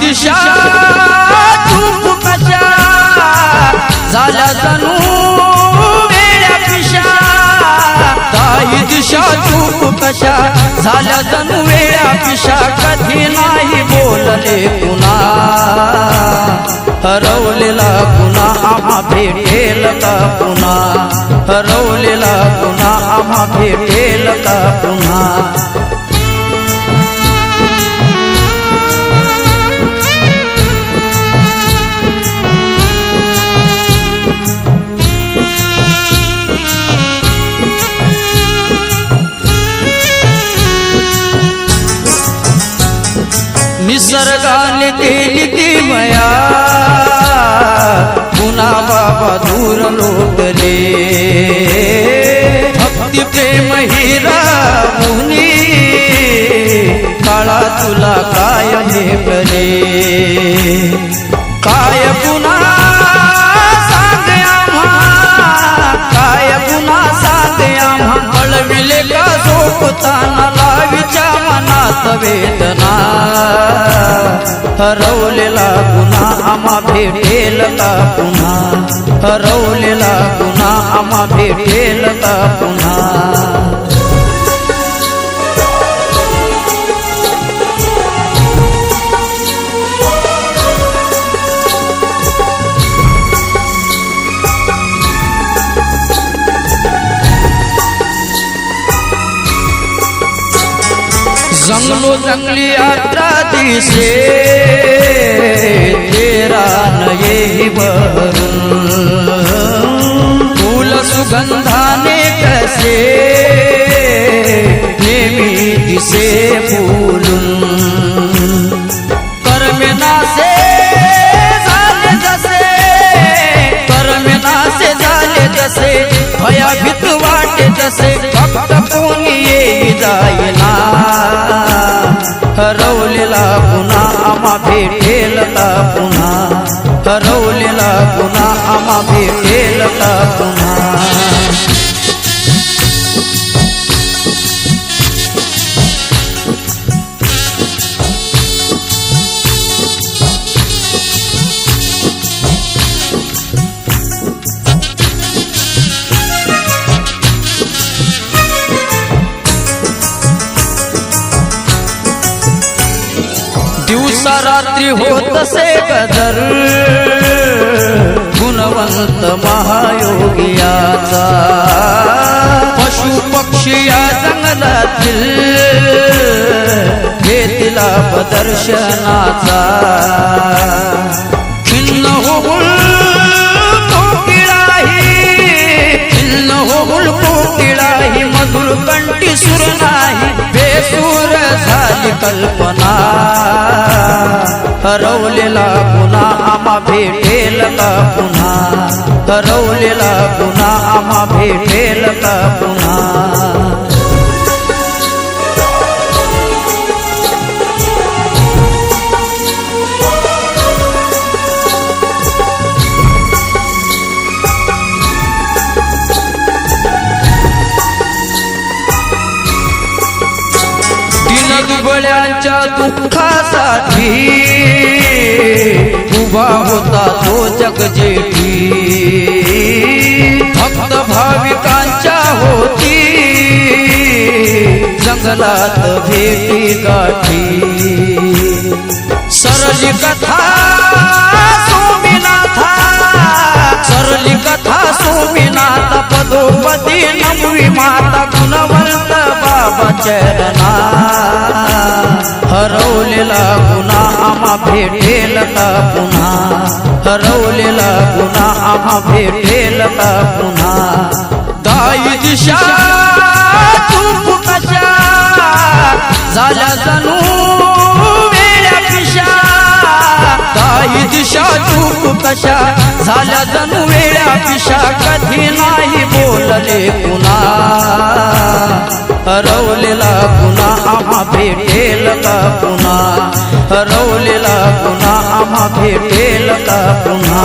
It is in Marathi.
दिशा तू कशा झाला जणू वेळ्या पिशा. काही दिशा तू कशा झाला जणू वेळ्या पिशा. कधी नाही बोलले तुला हरवलेला गुन्हा आम्हा भेटेल का पुन्हा. हरवलेला गुन्हा आम्हा भेटेल का पुन्हा. निसर्गाने केली ती मया. पुन्हा बाबा दूर लोटले. भक्ती प्रेम हिरा मुनी काळा तुला काय हे बरे काय पुन्हा काय पुन्हा सांग आम्हा? कळविले का झोपताना लावी? वेदना. हरवलेला गुन्हा आम्हा भेटेल का पुन्हा. हरवलेला गुन्हा आम्हा भेटेल का पुन्हा. जंगलो जंगली यात्रा दिसे तेरा नये वरून फूल सुगंधाने कसे नेहमी दिसे फुलून करमेनासे झाले जसे करमेनासे झाले जसे भयाभीत वाटे जसे फक्त कोणी येई जाईना हरवलेला आम्हा भेटेल का पुन्हा हरवलेला पुन्हा आम्हा भेटेल का पुन्हा. दिवसा रात्री होत से गदर. गुणवंत महायोगियाचा पशु पक्षी या जंगलातील घेतला प्रदर्शनाचा खिन्न कल्पना. हरवलेला पुन्हा आम्हा भेटेल का पुन्हा. हरवलेला पुन्हा आम्हा भेटेल का पुन्हा. दिनदुबळ्यांच्या दुःखासाठी उभा होता तो जगजेठी. भक्त भाविकांच्या होती जंगलात भेटी गाठी. सरली कथा सोमीनाथा सरली कथा सोमीनाथ पदोपदी नमवी माता गुणवंत बाबा चरणा हरवलेला गुन्हा आम्हा भेटेल का पुन्हा हरवलेला गुन्हा आम्हा भेटेल का पुन्हा दाई दिशा चूक कशा? झाल्या जणू वेड्या पिशा काही दिशा चूक कशा? झाल्या जणू वेळ्या पिशा कधी नाही बोलले पुन्हा. हरवलेला पुन्हा आम्हा भेटेल का पुन्हा? हरवलेला पुन्हा आम्हा भेटेल का पुन्हा?